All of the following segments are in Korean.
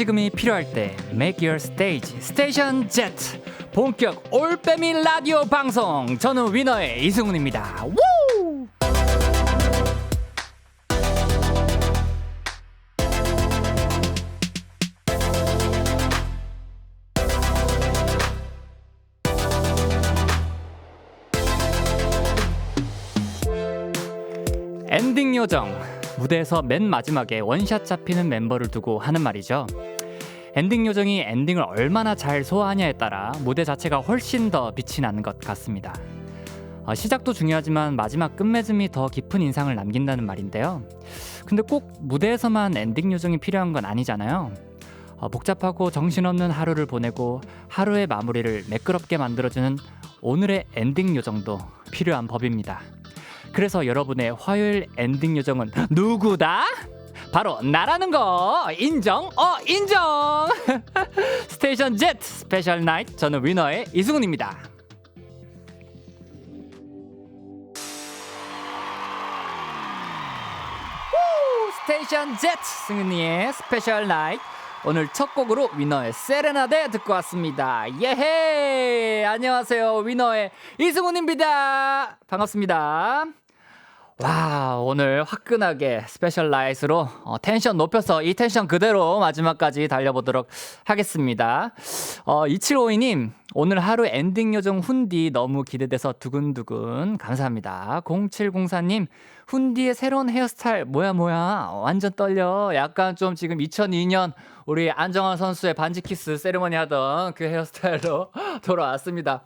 지금이 필요할 때 Make Your Stage 스테이션 Z 본격 올빼미 라디오 방송 저는 위너의 이승훈입니다. 우! 엔딩 요정 무대에서 맨 마지막에 원샷 잡히는 멤버를 두고 하는 말이죠. 엔딩 요정이 엔딩을 얼마나 잘 소화하냐에 따라 무대 자체가 훨씬 더 빛이 나는 것 같습니다. 어, 시작도 중요하지만 마지막 끝맺음이 더 깊은 인상을 남긴다는 말인데요. 근데 꼭 무대에서만 엔딩 요정이 필요한 건 아니잖아요. 어, 복잡하고 정신없는 하루를 보내고 하루의 마무리를 매끄럽게 만들어주는 오늘의 엔딩 요정도 필요한 법입니다. 그래서 여러분의 화요일 엔딩 요정은 누구다? 바로 나라는 거. 인정. 어 인정. 스테이션 Z 스페셜 나이트. 저는 위너의 이승훈입니다. 우, 스테이션 Z 승훈이의 스페셜 나이트. 오늘 첫 곡으로 위너의 세레나데 듣고 왔습니다. 예헤 안녕하세요. 위너의 이승훈입니다. 반갑습니다 와 오늘 화끈하게 스페셜 라이트로 어, 텐션 높여서 이 텐션 그대로 마지막까지 달려보도록 하겠습니다. 어, 2752님 오늘 하루 엔딩 요정 훈디 너무 기대돼서 두근두근 감사합니다. 0704님 훈디의 새로운 헤어스타일 뭐야 뭐야 완전 떨려 약간 좀 지금 2002년 우리 안정환 선수의 반지 키스 세리머니 하던 그 헤어스타일로 돌아왔습니다.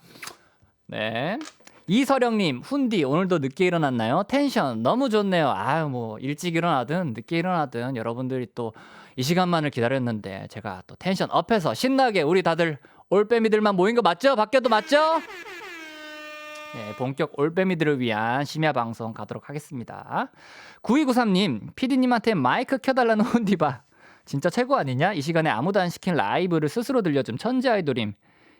네. 이서령님, 훈디, 오늘도 늦게 일어났나요? 텐션 너무 좋네요. 아유, 뭐, 일찍 일어나든 늦게 일어나든 여러분들이 또 이 시간만을 기다렸는데 제가 또 텐션 업해서 신나게 우리 다들 올빼미들만 모인 거 맞죠? 밖에도 맞죠? 네, 본격 올빼미들을 위한 심야 방송 가도록 하겠습니다. 9293님, 피디님한테 마이크 켜달라는 훈디바. 진짜 최고 아니냐? 이 시간에 아무도 안 시킨 라이브를 스스로 들려준 천재 아이돌임.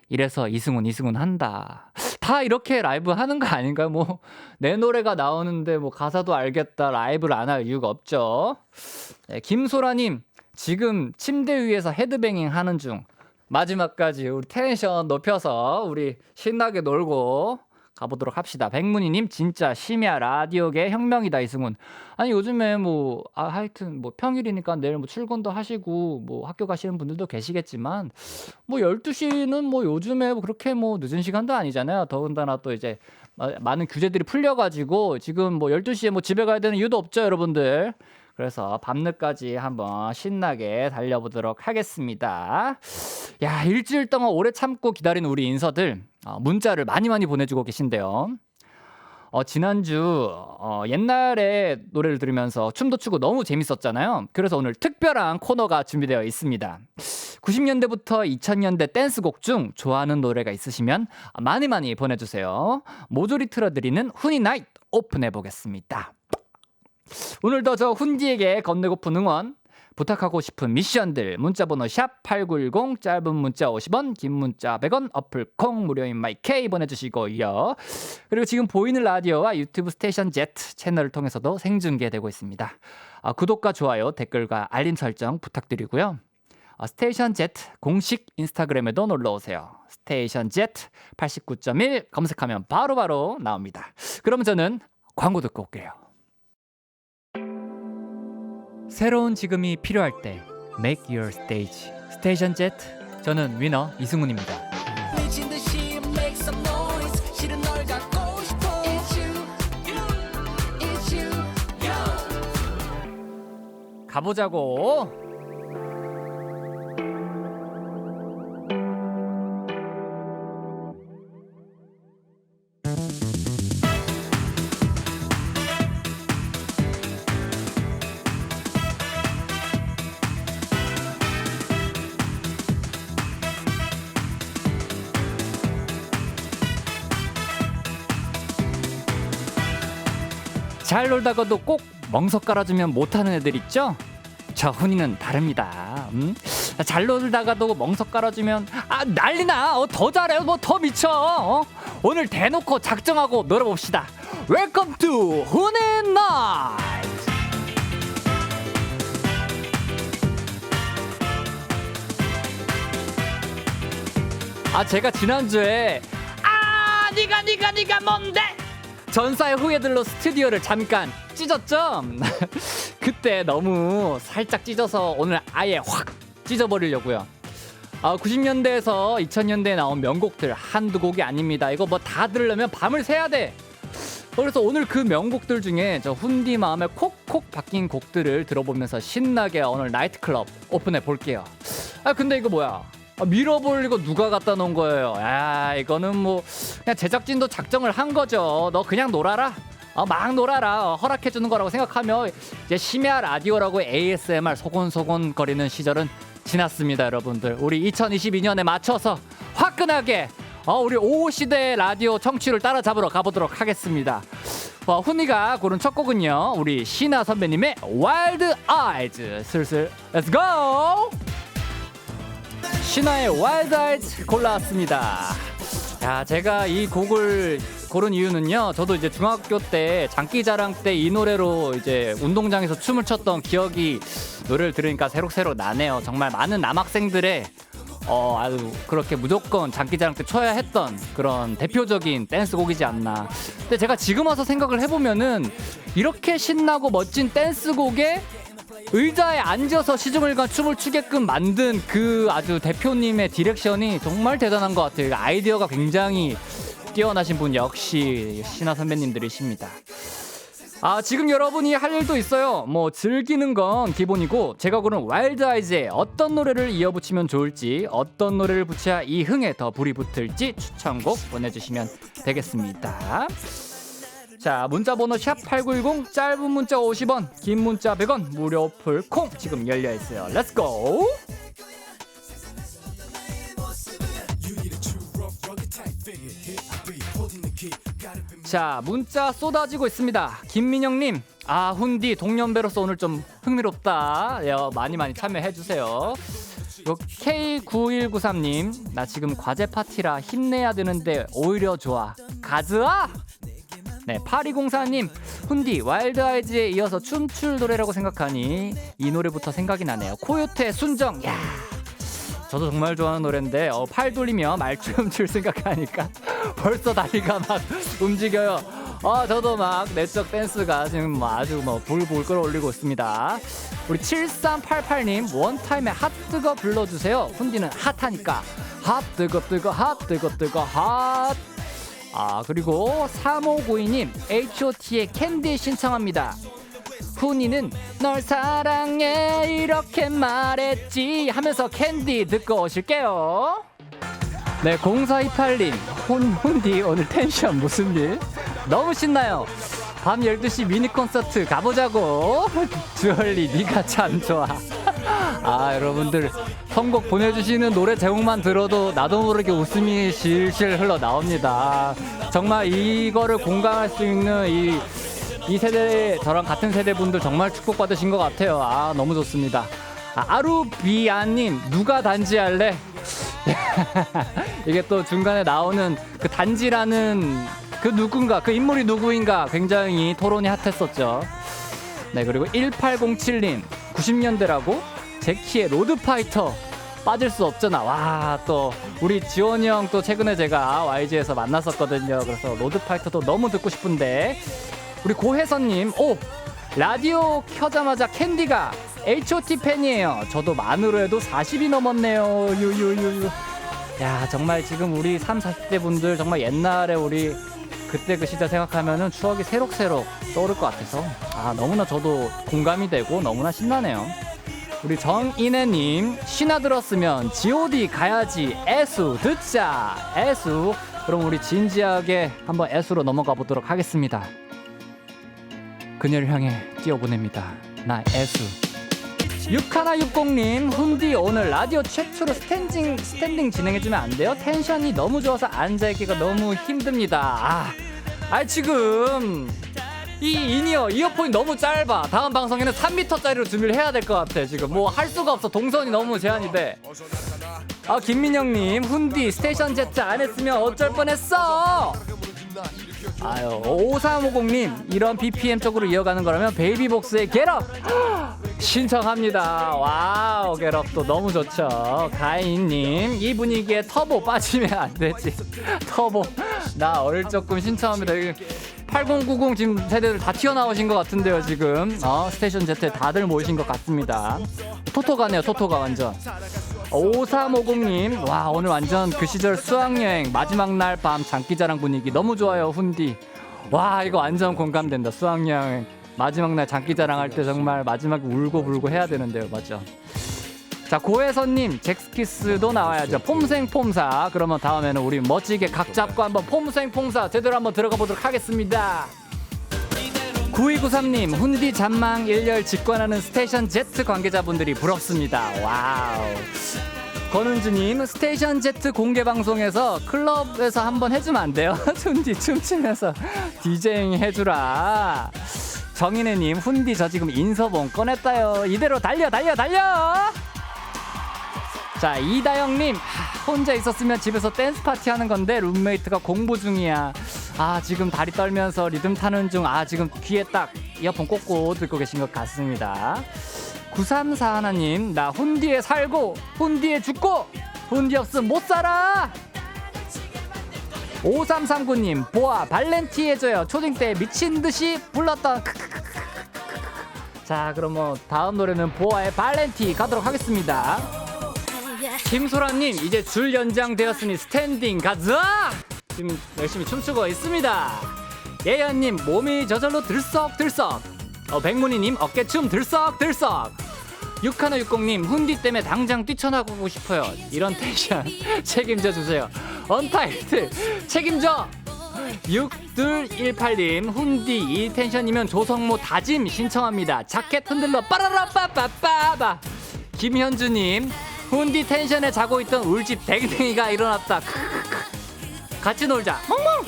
이래서 이승훈 이승훈 한다. 다 이렇게 라이브 하는 거 아닌가? 뭐 내 노래가 나오는데 뭐 가사도 알겠다 라이브를 안 할 이유가 없죠. 네, 김소라님 지금 침대 위에서 헤드뱅잉 하는 중. 마지막까지 우리 텐션 높여서 우리 신나게 놀고 가보도록 합시다. 백문희님 진짜 심야 라디오계 혁명이다 이승훈. 아니 요즘에 뭐 아, 하여튼 뭐 평일이니까 내일 뭐 출근도 하시고 뭐 학교 가시는 분들도 계시겠지만 뭐 12시는 뭐 요즘에 뭐 그렇게 뭐 늦은 시간도 아니잖아요. 더군다나 또 이제 많은 규제들이 풀려가지고 지금 뭐 12시에 뭐 집에 가야 되는 이유도 없죠 여러분들. 그래서 밤늦까지 한번 신나게 달려보도록 하겠습니다. 야, 일주일 동안 오래 참고 기다린 우리 인서들 어, 문자를 많이 많이 보내주고 계신데요. 어, 지난주 어, 옛날에 노래를 들으면서 춤도 추고 너무 재밌었잖아요. 그래서 오늘 특별한 코너가 준비되어 있습니다. 90년대부터 2000년대 댄스곡 중 좋아하는 노래가 있으시면 많이 많이 보내주세요. 모조리 틀어드리는 훈이 나이트 오픈해 보겠습니다. 오늘도 저 훈디에게 건네고픈 응원. 부탁하고 싶은 미션들. 문자번호 샵 8910 짧은 문자 50원 긴 문자 100원 어플 콩 무료인 마이케이 보내주시고요. 그리고 지금 보이는 라디오와 유튜브 스테이션 Z 채널을 통해서도 생중계되고 있습니다. 아, 구독과 좋아요 댓글과 알림 설정 부탁드리고요. 아, 스테이션 Z 공식 인스타그램에도 놀러오세요. 스테이션 Z 89.1 검색하면 바로바로 바로 나옵니다. 그럼 저는 광고 듣고 올게요 새로운 지금이 필요할 때 Make Your Stage 스테이션 Z 저는 위너 이승훈입니다. 가보자고. 잘 놀다가도 꼭 멍석 깔아주면 못하는 애들 있죠? 저 훈이는 다릅니다. 음? 잘 놀다가도 멍석 깔아주면 아 난리나 어, 더 잘해 뭐 더 미쳐 어? 오늘 대놓고 작정하고 놀아봅시다. 웰컴 투 훈의 날. 아 제가 지난주에 아 니가 니가 니가 뭔데 전사의 후예들로 스튜디오를 잠깐 찢었죠 그때 너무 살짝 찢어서 오늘 아예 확 찢어버리려고요 아 90년대에서 2000년대에 나온 명곡들 한두 곡이 아닙니다 이거 뭐 다 들으려면 밤을 새야 돼 그래서 오늘 그 명곡들 중에 저 훈디 마음에 콕콕 박힌 곡들을 들어보면서 신나게 오늘 나이트클럽 오픈해 볼게요. 아 근데 이거 뭐야? 아, 이거 누가 갖다 놓은 거예요? 야 이거는 뭐 그냥 제작진도 작정을 한 거죠. 너 그냥 놀아라. 어, 막 놀아라. 어, 허락해 주는 거라고 생각하며 이제 심야 라디오라고 ASMR 소곤소곤 거리는 시절은 지났습니다, 여러분들. 우리 2022년에 맞춰서 화끈하게 어, 우리 5 시대 라디오 청취를 따라잡으러 가보도록 하겠습니다. 어, 훈이가 고른 첫 곡은요, 우리 신아 선배님의 와일드 아이즈. 슬슬 렛츠 고! 신화의 와일드 아이즈 골라왔습니다. 야, 제가 이 곡을 고른 이유는요. 저도 이제 중학교 때 장기자랑 때 이 노래로 이제 운동장에서 춤을 췄던 기억이 노래를 들으니까 새록새록 나네요. 정말 많은 남학생들의 어 아주 그렇게 무조건 장기자랑 때 쳐야 했던 그런 대표적인 댄스곡이지 않나. 근데 제가 지금 와서 생각을 해보면은 이렇게 신나고 멋진 댄스곡에 의자에 앉아서 시중을간 춤을 추게끔 만든 그 아주 대표님의 디렉션이 정말 대단한 것 같아요. 아이디어가 굉장히 뛰어나신 분 역시 신화 선배님들이십니다. 아 지금 여러분이 할 일도 있어요. 뭐 즐기는 건 기본이고 제가 고른 와일드 아이즈의 어떤 노래를 이어붙이면 좋을지 어떤 노래를 붙여야 이 흥에 더 불이 붙을지 추천곡 보내주시면 되겠습니다. 자 문자 번호 샵 8910 짧은 문자 50원 긴 문자 100원 무료 풀콩 지금 열려있어요. 렛츠고 자 문자 쏟아지고 있습니다. 김민영님 아 훈디 동년배로서 오늘 좀 흥미롭다. 예, 많이 많이 참여해주세요. 요 K9193님 나 지금 과제 파티라 힘내야 되는데 오히려 좋아. 가즈아 네, 8204님, 훈디, 와일드 아이즈에 이어서 춤출 노래라고 생각하니 이 노래부터 생각이 나네요. 코요태 순정, 야 저도 정말 좋아하는 노래인데 어, 팔 돌리며 말춤 출 생각하니까 벌써 다리가 막 움직여요. 아 저도 막 내적 댄스가 지금 뭐 아주 뭐 불불 끌어올리고 있습니다. 우리 7388님 원타임에 핫 뜨거 불러주세요. 훈디는 핫하니까 핫 뜨거 뜨거 핫 뜨거 뜨거 핫. 아 그리고 3592님 H.O.T의 캔디 신청합니다. 훈이는 널 사랑해 이렇게 말했지 하면서 캔디 듣고 오실게요. 네 0428님 훈, 훈디 오늘 텐션 무슨 일? 너무 신나요. 밤 12시 미니 콘서트 가보자고 주얼리 네가 참 좋아 아 여러분들 선곡 보내주시는 노래 제목만 들어도 나도 모르게 웃음이 실실 흘러 나옵니다. 정말 이거를 공감할 수 있는 이, 이 세대 저랑 같은 세대 분들 정말 축복받으신 것 같아요. 아 너무 좋습니다. 아, 아루비아님 누가 단지할래? 이게 또 중간에 나오는 그 단지라는 그 누군가 그 인물이 누구인가 굉장히 토론이 핫했었죠. 네 그리고 1807님 90년대라고 제키의 로드파이터 빠질 수 없잖아. 와 또 우리 지원이 형 또 최근에 제가 YG에서 만났었거든요. 그래서 로드파이터도 너무 듣고 싶은데 우리 고혜선님 오 라디오 켜자마자 캔디가 H.O.T 팬이에요. 저도 만으로 해도 40이 넘었네요. 유유유유. 야 정말 지금 우리 3, 40대 분들 정말 옛날에 우리 그때 그 시절 생각하면은 추억이 새록새록 떠오를 것 같아서 아 너무나 저도 공감이 되고 너무나 신나네요. 우리 정인혜님 신화 들었으면 G.O.D 가야지 애수 듣자 애수 그럼 우리 진지하게 한번 애수로 넘어가 보도록 하겠습니다. 그녀를 향해 뛰어보냅니다. 나 애수. 6160님 훈디 오늘 라디오 최초로 스탠딩, 스탠딩 진행해주면 안 돼요? 텐션이 너무 좋아서 앉아있기가 너무 힘듭니다 아, 아 지금 이 인이어 이어폰이 너무 짧아. 다음 방송에는 3m짜리로 준비를 해야 될 것 같아 지금. 뭐 할 수가 없어. 동선이 너무 제한이 돼 아 김민영님 훈디 스테이션 제트 안 했으면 어쩔 뻔했어. 아유 5350님 이런 BPM 쪽으로 이어가는 거라면 베이비복스의 겟업 신청합니다. 와우, 겟업도 너무 좋죠. 가인님, 이 분위기에 터보 빠지면 안 되지. 터보. 나 어릴 적금 신청합니다. 8090 지금 세대들 다 튀어나오신 것 같은데요, 지금. 어, 스테이션 Z에 다들 모이신 것 같습니다. 토토가네요, 토토가 완전. 5350님, 와, 오늘 완전 그 시절 수학여행, 마지막 날 밤 장기자랑 분위기 너무 좋아요, 훈디. 와, 이거 완전 공감된다, 수학여행. 마지막 날 장기자랑 할 때 정말 마지막에 울고 불고 해야 되는데요, 맞죠? 자, 고혜선님, 잭스키스도 나와야죠. 폼생폼사. 그러면 다음에는 우리 멋지게 각 잡고 한번 폼생폼사 제대로 한번 들어가 보도록 하겠습니다. 9293님, 훈디 잔망 일렬 직관하는 스테이션 Z 관계자분들이 부럽습니다. 와우. 권은주님, 스테이션 Z 공개 방송에서 클럽에서 한번 해주면 안 돼요? 훈디 춤추면서 디제잉 해주라. 정인혜님, 훈디 저 지금 인서봉 꺼냈다요. 이대로 달려, 달려, 달려! 자, 이다영님, 하, 혼자 있었으면 집에서 댄스 파티 하는 건데 룸메이트가 공부 중이야. 아, 지금 다리 떨면서 리듬 타는 중. 아, 지금 귀에 딱 이어폰 꽂고 듣고 계신 것 같습니다. 934 하나님, 나 혼디에 살고, 혼디에 죽고, 혼디 없으면 못 살아! 5339님, 보아, 발렌티 해줘요. 초딩 때 미친 듯이 불렀던. 자, 그럼 뭐, 다음 노래는 보아의 발렌티 가도록 하겠습니다. 김소라님 이제 줄 연장되었으니 스탠딩 가자 지금 열심히 춤추고 있습니다 예연님 몸이 저절로 들썩들썩 어, 백문희님 어깨춤 들썩들썩 6160님 훈디 때문에 당장 뛰쳐나가고 싶어요. 이런 텐션. 책임져 주세요. 언타이틀. 책임져! 6218님 훈디. 이 텐션이면 조성모 다짐 신청합니다. 자켓 흔들러 빠라라 빠빠빠바 김현주님 훈디 텐션에 자고 있던 울집 댕댕이가 일어났다. 같이 놀자. 멍멍!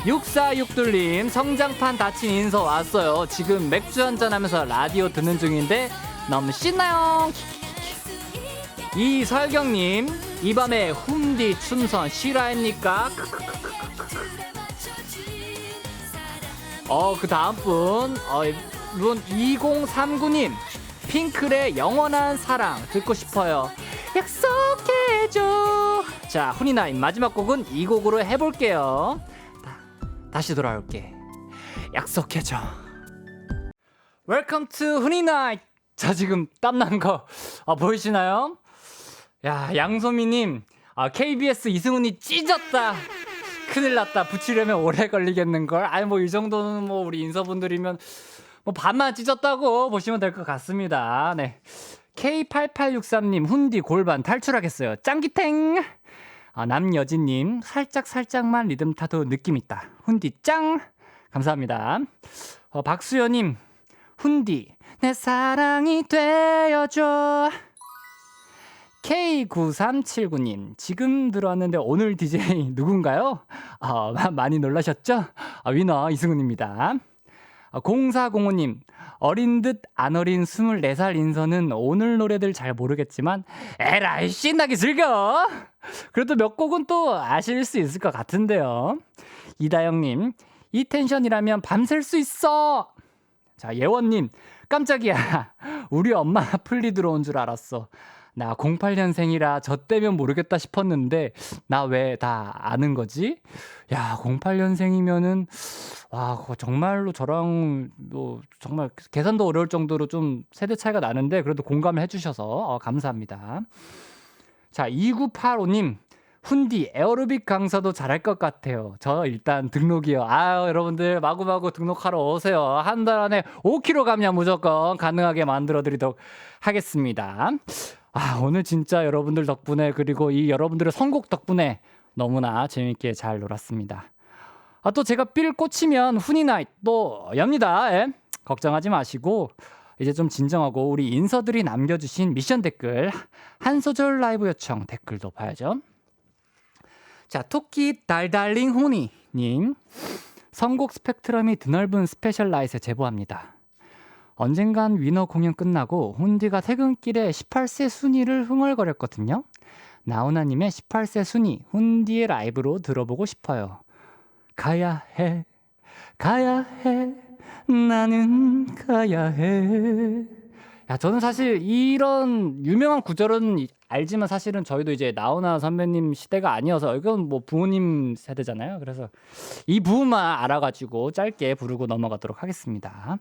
6462님 성장판 다친 인서 왔어요. 지금 맥주 한잔 하면서 라디오 듣는 중인데 너무 신나요 이설경님 이 밤에 훈디 춤선 실화입니까 어 그 다음 분 어, 이분 2039님 핑클의 영원한 사랑 듣고 싶어요. 약속해줘. 자, 훈이나인 마지막 곡은 이 곡으로 해볼게요. 다, 시 돌아올게. 약속해줘. 웰컴 투 훈이나인. 자, 지금 땀난 거 아, 보이시나요? 야, 양소미님, 아, KBS 이승훈이 찢었다. 큰일 났다. 붙이려면 오래 걸리겠는걸. 아니, 뭐, 이 정도는 뭐, 우리 인서분들이면 뭐 반만 찢었다고 보시면 될 것 같습니다. 네. K8863님, 훈디 골반 탈출하겠어요. 짱기탱! 아, 남여진님, 살짝 살짝만 리듬 타도 느낌 있다. 훈디 짱! 감사합니다. 어, 박수연님, 훈디, 내 사랑이 되어줘. K9379님, 지금 들어왔는데 오늘 DJ 누군가요? 아, 많이 놀라셨죠? 아, 위너 이승훈입니다. 0405님, 어린 듯 안 어린 24살 인서는 오늘 노래들 잘 모르겠지만, 에라이, 신나게 즐겨! 그래도 몇 곡은 또 아실 수 있을 것 같은데요. 이다영님, 이 텐션이라면 밤샐 수 있어! 자, 예원님, 깜짝이야. 우리 엄마 플리 들어온 줄 알았어. 나 08년생이라 저 때면 모르겠다 싶었는데 나 왜 다 아는 거지? 야 08년생이면은 와 정말로 저랑 뭐 정말 계산도 어려울 정도로 좀 세대 차이가 나는데 그래도 공감을 해주셔서 어, 감사합니다. 자 2985님 훈디 에어로빅 강사도 잘할 것 같아요. 저 일단 등록이요. 아 여러분들 마구마구 등록하러 오세요. 한 달 안에 5kg 감량 무조건 가능하게 만들어 드리도록 하겠습니다. 아, 오늘 진짜 여러분들 덕분에 그리고 이 여러분들의 선곡 덕분에 너무나 재밌게 잘 놀았습니다. 아, 또 제가 삘 꽂히면 훈이나잇 또 엽니다. 예? 걱정하지 마시고 이제 좀 진정하고 우리 인서들이 남겨주신 미션 댓글 한 소절 라이브 요청 댓글도 봐야죠. 자, 토끼 달달링 훈이님 선곡 스펙트럼이 드넓은 스페셜 라이트에 제보합니다. 언젠간 위너 공연 끝나고 훈디가 퇴근길에 18세 순위를 흥얼거렸거든요. 나훈아님의 18세 순위 훈디의 라이브로 들어보고 싶어요. 가야 해, 가야 해, 나는 가야 해. 야, 저는 사실 이런 유명한 구절은 이- 알지만 사실은 저희도 이제 나훈아 선배님 시대가 아니어서 이건 뭐 부모님 세대잖아요. 그래서 이 부분만 알아가지고 짧게 부르고 넘어가도록 하겠습니다.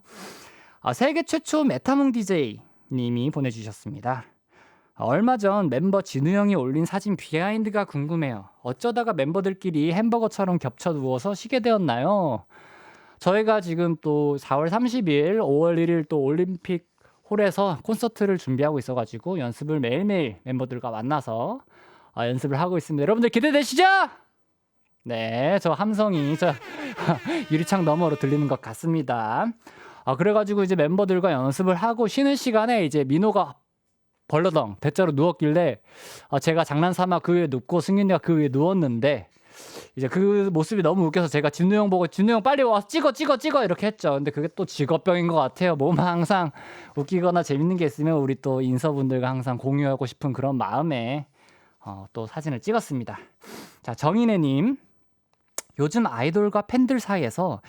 아, 세계 최초 메타몽 DJ 님이 보내주셨습니다. 아, 얼마 전 멤버 진우 형이 올린 사진 비하인드가 궁금해요. 어쩌다가 멤버들끼리 햄버거처럼 겹쳐 누워서 쉬게 되었나요? 저희가 지금 또 4월 30일, 5월 1일 또 올림픽 홀에서 콘서트를 준비하고 있어가지고 연습을 매일매일 멤버들과 만나서 어, 연습을 하고 있습니다. 여러분들 기대되시죠? 네, 저 함성이 저 유리창 너머로 들리는 것 같습니다. 아, 그래가지고 이제 멤버들과 연습을 하고 쉬는 시간에 이제 민호가 벌러덩 대자로 누웠길래 아, 제가 장난삼아 그 위에 눕고 승윤이가 그 위에 누웠는데 이제 그 모습이 너무 웃겨서 제가 진우 형 보고 진우 형 빨리 와서 찍어 찍어 찍어 이렇게 했죠. 근데 그게 또 직업병인 것 같아요. 몸 항상 웃기거나 재밌는 게 있으면 우리 또 인서분들과 항상 공유하고 싶은 그런 마음에 어, 또 사진을 찍었습니다. 자 정인혜님 요즘 아이돌과 팬들 사이에서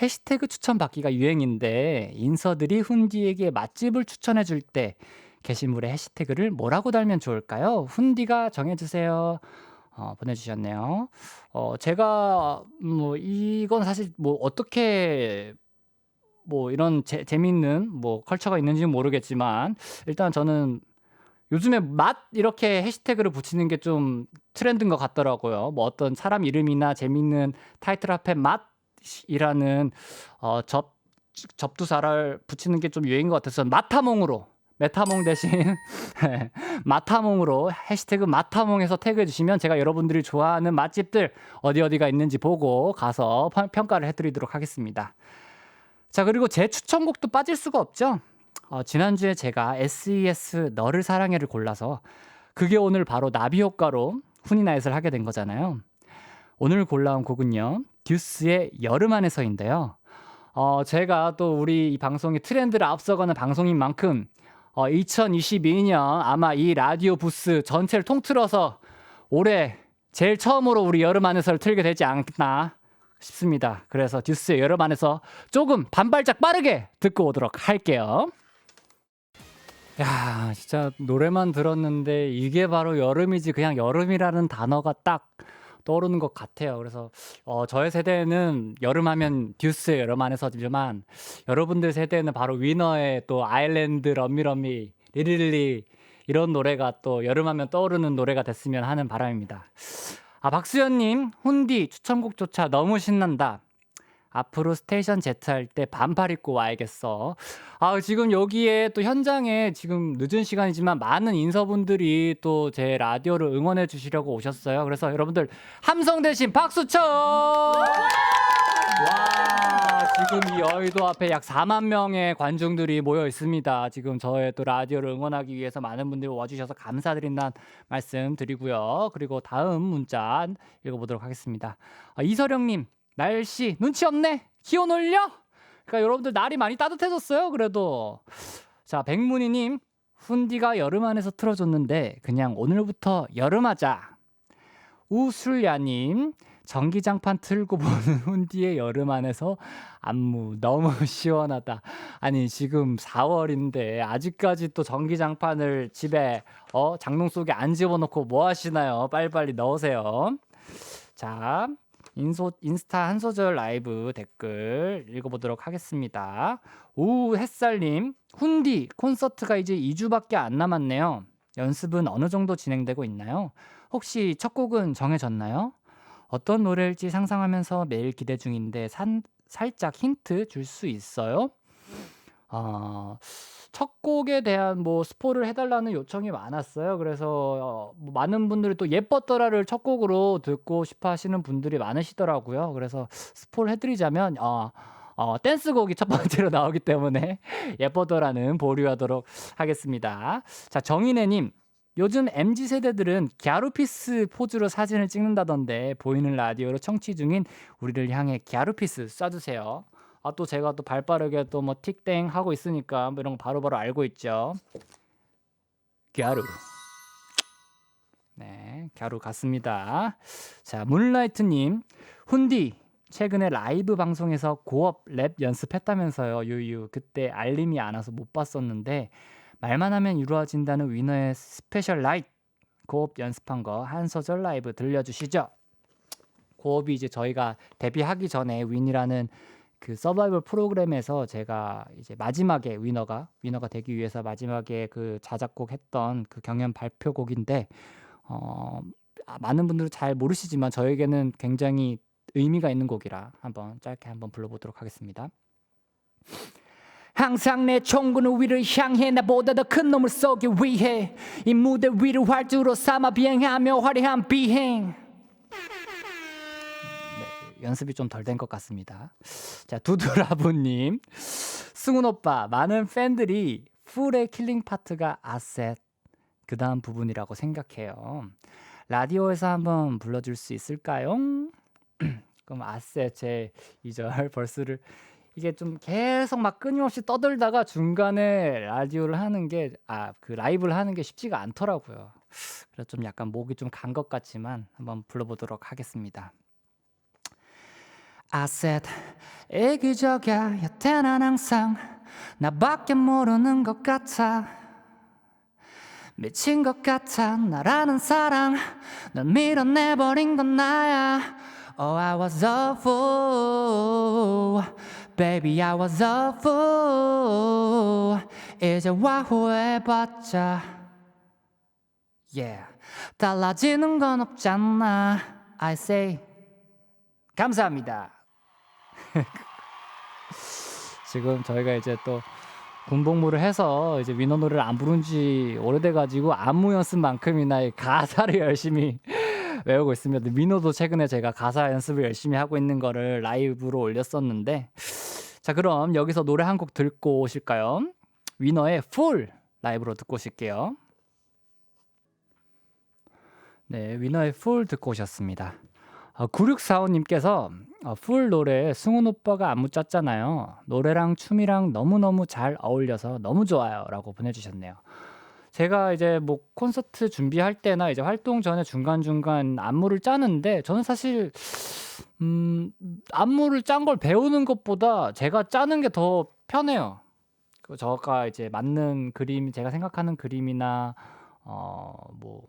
해시태그 추천 받기가 유행인데 인서들이 훈디에게 맛집을 추천해 줄 때 게시물에 해시태그를 뭐라고 달면 좋을까요? 훈디가 정해주세요. 어, 보내주셨네요. 어, 제가 뭐 이건 사실 뭐 어떻게 뭐 이런 재, 재밌는 뭐 컬처가 있는지는 모르겠지만 일단 저는 요즘에 맛 이렇게 해시태그를 붙이는 게 좀 트렌드인 것 같더라고요. 뭐 어떤 사람 이름이나 재밌는 타이틀 앞에 맛이라는 어, 접 접두사를 붙이는 게 좀 유행인 것 같아서 마타몽으로 메타몽 대신 마타몽으로 해시태그 마타몽에서 태그해 주시면 제가 여러분들이 좋아하는 맛집들 어디 어디가 있는지 보고 가서 편- 평가를 해드리도록 하겠습니다. 자 그리고 제 추천곡도 빠질 수가 없죠. 어, 지난주에 제가 SES 너를 사랑해를 골라서 그게 오늘 바로 나비 효과로 훈이나잇을 하게 된 거잖아요. 오늘 골라온 곡은요 듀스의 여름 안에서인데요. 어, 제가 또 우리 이 방송이 트렌드를 앞서가는 방송인 만큼 어, 2022년 아마 이 라디오 부스 전체를 통틀어서 올해 제일 처음으로 우리 여름 안에서를 틀게 되지 않나 싶습니다. 그래서 듀스의 여름 안에서 조금 반발짝 빠르게 듣고 오도록 할게요. 야, 진짜 노래만 들었는데 이게 바로 여름이지 그냥 여름이라는 단어가 딱 떠오르는 것 같아요. 그래서 어, 저의 세대는 여름하면 듀스의 여름 안에서 지만 여러분들 세대는 바로 위너의 또 아일랜드 럼미럼미 리릴리 이런 노래가 또 여름하면 떠오르는 노래가 됐으면 하는 바람입니다. 아 박수현님 훈디 추천곡조차 너무 신난다. 앞으로 스테이션 Z 할 때 반팔 입고 와야겠어. 아, 지금 여기에 또 현장에 지금 늦은 시간이지만 많은 인서분들이 또 제 라디오를 응원해 주시려고 오셨어요. 그래서 여러분들 함성 대신 박수 쳐! 와, 지금 이 여의도 앞에 약 4만 명의 관중들이 모여 있습니다. 지금 저의 또 라디오를 응원하기 위해서 많은 분들이 와주셔서 감사드린다는 말씀 드리고요. 그리고 다음 문자 읽어보도록 하겠습니다. 아, 이서령님, 날씨 눈치 없네. 기온 올려. 그러니까 여러분들 날이 많이 따뜻해졌어요. 그래도 자 백문희님 훈디가 여름 안에서 틀어줬는데 그냥 오늘부터 여름하자. 우술야님 전기장판 틀고 보는 훈디의 여름 안에서 안무 너무 시원하다. 아니 지금 4월인데 아직까지 또 전기장판을 집에 어 장롱 속에 안 집어넣고 뭐 하시나요? 빨리빨리 넣으세요. 자 인소, 인스타 한 소절 라이브 댓글 읽어보도록 하겠습니다. 오 햇살님 훈디 콘서트가 이제 2주밖에 안 남았네요. 연습은 어느 정도 진행되고 있나요? 혹시 첫 곡은 정해졌나요? 어떤 노래일지 상상하면서 매일 기대 중인데 산, 살짝 힌트 줄 수 있어요? 아, 첫 곡에 대한 뭐 스포를 해달라는 요청이 많았어요. 그래서 어, 뭐 많은 분들이 또 예뻤더라를 첫 곡으로 듣고 싶어 하시는 분들이 많으시더라고요. 그래서 스포를 해드리자면, 어, 어, 댄스곡이 첫 번째로 나오기 때문에 예뻐더라는 보류하도록 하겠습니다. 자, 정인혜님. 요즘 MZ 세대들은 갸루피스 포즈로 사진을 찍는다던데 보이는 라디오로 청취 중인 우리를 향해 갸루피스 쏴주세요. 아 또 제가 또 발빠르게 또 뭐 틱땡 하고 있으니까 뭐 이런 거 바로바로 알고 있죠. 갸루. 네, 갸루 같습니다. 자, 문라이트님, 훈디 최근에 라이브 방송에서 고업 랩 연습했다면서요, 유유. 그때 알림이 안 와서 못 봤었는데 말만 하면 이루어진다는 위너의 스페셜 라이트 고업 연습한 거 한 소절 라이브 들려주시죠. 고업이 이제 저희가 데뷔하기 전에 윈이라는 그 서바이벌 프로그램에서 제가 이제 마지막에 위너가 위너가 되기 위해서 마지막에 그 자작곡 했던 그 경연 발표곡인데 어 아, 많은 분들은 잘 모르시지만 저에게는 굉장히 의미가 있는 곡이라 한번 짧게 한번 불러보도록 하겠습니다. 항상 내 총구는 위를 향해 나보다 더 큰 놈을 쏘기 위해 이 무대 위를 활주로 삼아 비행하며 화려한 비행 네, 연습이 좀 덜 된 것 같습니다 자 두두라부님 승훈 오빠 많은 팬들이 풀의 킬링 파트가 아셋 그 다음 부분이라고 생각해요 라디오에서 한번 불러줄 수 있을까요? 그럼 아셋 제 2절 벌스를 이게 좀 계속 막 끊임없이 떠들다가 중간에 라디오를 하는 게 아 그 라이브를 하는 게 쉽지가 않더라고요. 그래서 좀 약간 목이 좀 간 것 같지만 한번 불러보도록 하겠습니다. I 이기적이야 여태 난 항상 나밖에 모르는 것 같아. 미친 것 같아 나라는 사랑. 널 밀어내버린 건 나야. Oh I was a fool. Baby I was a fool. 이제 와 후회해봤자. Yeah. 달라지는 건 없잖아. I say 감사합니다 지금 저희가 이제 또 군복무를 해서 이제 민호 노래를 안 부른 지 오래돼가지고 안무 연습만큼이나 이 가사를 열심히 외우고 있습니다. 민호도 최근에 제가 가사 연습을 열심히 하고 있는 거를 라이브로 올렸었는데 자 그럼 여기서 노래 한 곡 듣고 오실까요? 위너의 풀 라이브로 듣고 오실게요. 네, 위너의 풀 듣고 오셨습니다. 어, 9645님께서 어, 풀 노래 승훈 오빠가 안무 짰잖아요. 노래랑 춤이랑 너무너무 잘 어울려서 너무 좋아요. 라고 보내주셨네요. 제가 이제 뭐 콘서트 준비할 때나 이제 활동 전에 중간중간 안무를 짜는데 저는 사실 음, 안무를 짠 걸 배우는 것보다 제가 짜는 게 더 편해요. 그 저가 이제 맞는 그림, 제가 생각하는 그림이나 어, 뭐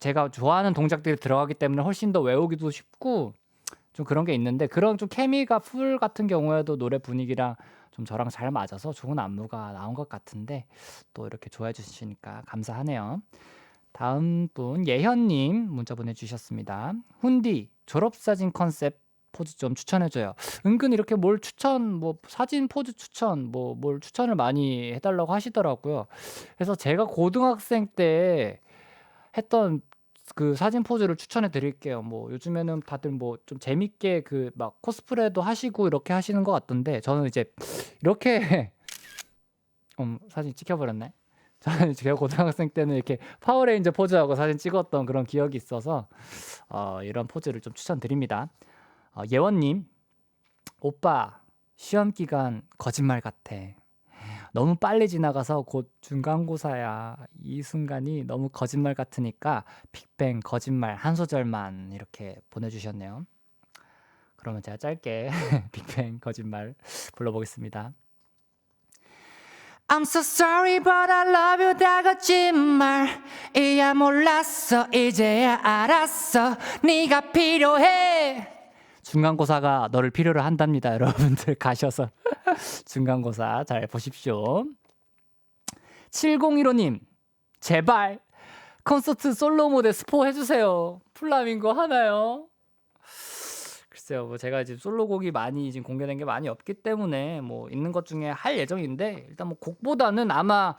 제가 좋아하는 동작들이 들어가기 때문에 훨씬 더 외우기도 쉽고 좀 그런 게 있는데 그런 좀 케미가 풀 같은 경우에도 노래 분위기랑 좀 저랑 잘 맞아서 좋은 안무가 나온 것 같은데 또 이렇게 좋아해 주시니까 감사하네요. 다음 분 예현님 문자 보내주셨습니다. 훈디 졸업사진 컨셉 포즈 좀 추천해줘요. 은근 이렇게 뭘 추천, 뭐 사진 포즈 추천, 뭐 뭘 추천을 많이 해달라고 하시더라고요. 그래서 제가 고등학생 때 했던 그 사진 포즈를 추천해 드릴게요. 뭐 요즘에는 다들 뭐 좀 재밌게 그 막 코스프레도 하시고 이렇게 하시는 것 같던데 저는 이제 이렇게 음, 사진 찍혀버렸네. 저는 제가 고등학생 때는 이렇게 파워레인저 포즈하고 사진 찍었던 그런 기억이 있어서 어, 이런 포즈를 좀 추천드립니다. 어, 예원님, 오빠 시험 기간 거짓말 같아. 너무 빨리 지나가서 곧 중간고사야. 이 순간이 너무 거짓말 같으니까 빅뱅 거짓말 한 소절만 이렇게 보내주셨네요. 그러면 제가 짧게 빅뱅 거짓말 불러보겠습니다. I'm so sorry but I love you 다 거짓말 이야 몰랐어 이제야 알았어 네가 필요해 중간고사가 너를 필요로 한답니다 여러분들 가셔서 중간고사 잘 보십시오 7015님 제발 콘서트 솔로 무대 스포 해주세요 플라밍고 하나요? 글쎄요, 뭐 제가 지금 솔로곡이 많이 지금 공개된 게 많이 없기 때문에 뭐 있는 것 중에 할 예정인데 일단 뭐 곡보다는 아마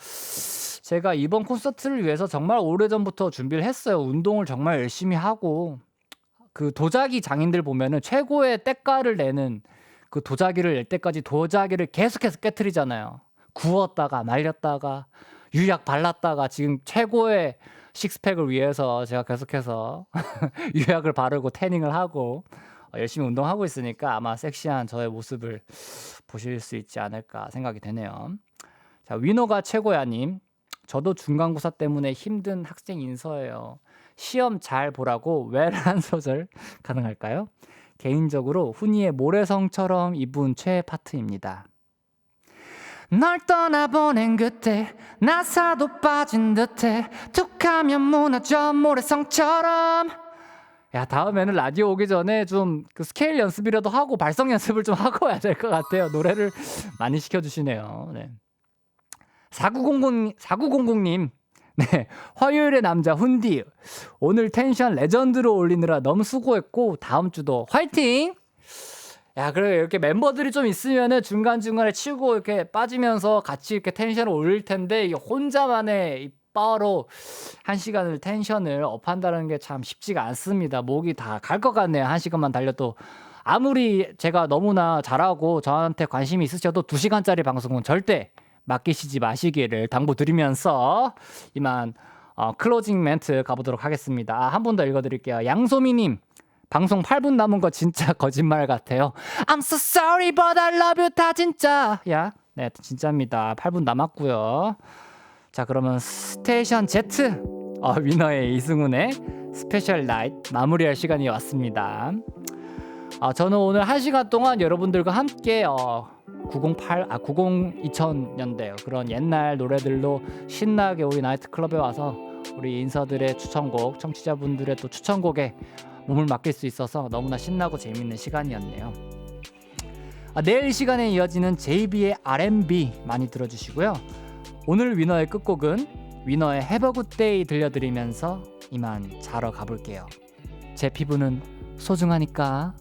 제가 이번 콘서트를 위해서 정말 오래전부터 준비를 했어요. 운동을 정말 열심히 하고 그 도자기 장인들 보면은 최고의 때깔을 내는 그 도자기를 낼 때까지 도자기를 계속해서 깨트리잖아요. 구웠다가 말렸다가 유약 발랐다가 지금 최고의 식스팩을 위해서 제가 계속해서 유약을 바르고 태닝을 하고 어, 열심히 운동하고 있으니까 아마 섹시한 저의 모습을 보실 수 있지 않을까 생각이 되네요. 자, 위너가 최고야님. 저도 중간고사 때문에 힘든 학생 인서예요. 시험 잘 보라고 외란 소절 가능할까요? 개인적으로 훈이의 모래성처럼 이분 최애 파트입니다. 널 떠나보낸 그때 나사도 빠진 듯해 툭하면 무너져 모래성처럼 야 다음에는 라디오 오기 전에 좀 그 스케일 연습이라도 하고 발성 연습을 좀 하고 와야 될 것 같아요 노래를 많이 시켜주시네요 네. 4900 4900님 네. 화요일의 남자 훈디. 오늘 텐션 레전드로 올리느라 너무 수고했고 다음 주도 화이팅! 야, 그래 이렇게 멤버들이 좀 있으면은 중간 중간에 치우고 이렇게 빠지면서 같이 이렇게 텐션을 올릴 텐데 이게 혼자만의 이 바로 한 시간을 텐션을 업한다는 게 참 쉽지가 않습니다. 목이 다 갈 것 같네요. 한 시간만 달려도. 아무리 제가 너무나 잘하고 저한테 관심이 있으셔도 두 시간짜리 방송은 절대 맡기시지 마시기를 당부드리면서 이만 어, 클로징 멘트 가보도록 하겠습니다. 아, 한분 더 읽어드릴게요. 양소미님. 방송 8분 남은 거 진짜 거짓말 같아요. I'm so sorry, but I love you 다 진짜. 야, 네, 진짜입니다. 8분 남았고요. 자, 그러면 스테이션 Z 어, 위너의 이승훈의 스페셜 나이트 마무리할 시간이 왔습니다. 아, 저는 오늘 한 시간 동안 여러분들과 함께 어, 908, 아 90, 2000년대 그런 옛날 노래들로 신나게 우리 나이트 클럽에 와서 우리 인서들의 추천곡, 청취자분들의 또 추천곡에 몸을 맡길 수 있어서 너무나 신나고 재밌는 시간이었네요. 아, 내일 이 시간에 이어지는 JB의 R&B 많이 들어주시고요. 오늘 위너의 끝곡은 위너의 Day 들려드리면서 이만 자러 가볼게요. 제 피부는 소중하니까